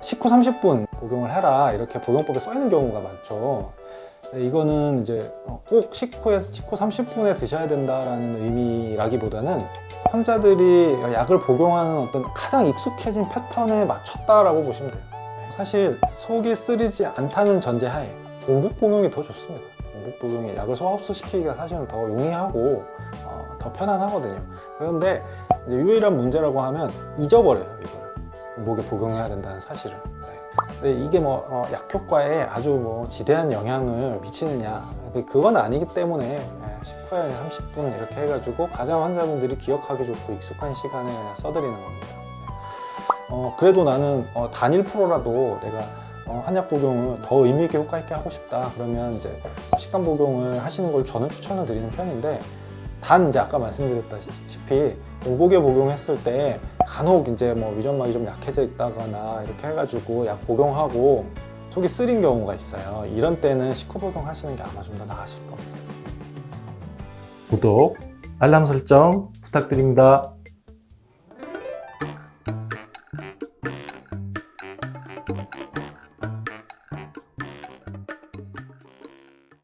식후 30분 복용을 해라 이렇게 복용법에 써 있는 경우가 많죠. 네, 이거는 이제 어, 꼭 식후에서 식후 30분에 드셔야 된다라는 의미라기보다는 환자들이 약을 복용하는 어떤 가장 익숙해진 패턴에 맞췄다라고 보시면 돼요. 네, 사실 속이 쓰리지 않다는 전제하에 공복 복용이 더 좋습니다. 공복 복용이 약을 소화 흡수시키기가 사실은 더 용이하고 어, 더 편안하거든요. 그런데 유일한 문제라고 하면 잊어버려요 이걸 공복에 복용해야 된다는 사실을. 네. 근데 이게 뭐 어, 약효과에 아주 뭐 지대한 영향을 미치느냐 그건 아니기 때문에 예, 식후에 30분 이렇게 해가지고 가장 환자분들이 기억하기 좋고 익숙한 시간에 써드리는 겁니다. 어, 그래도 나는 어, 단일 프로라도 내가 어, 한약 복용을 더 의미 있게 효과 있게 하고 싶다 그러면 이제 식단 복용을 하시는 걸 저는 추천을 드리는 편인데 단 이제 아까 말씀드렸다시피 오복에 복용했을 때 간혹 이제 뭐 위점막이 좀 약해져 있다거나 이렇게 해가지고 약 복용하고 속이 쓰린 경우가 있어요. 이런 때는 식후 복용하시는 게 아마 좀 더 나으실 겁니다. 구독, 알람 설정 부탁드립니다.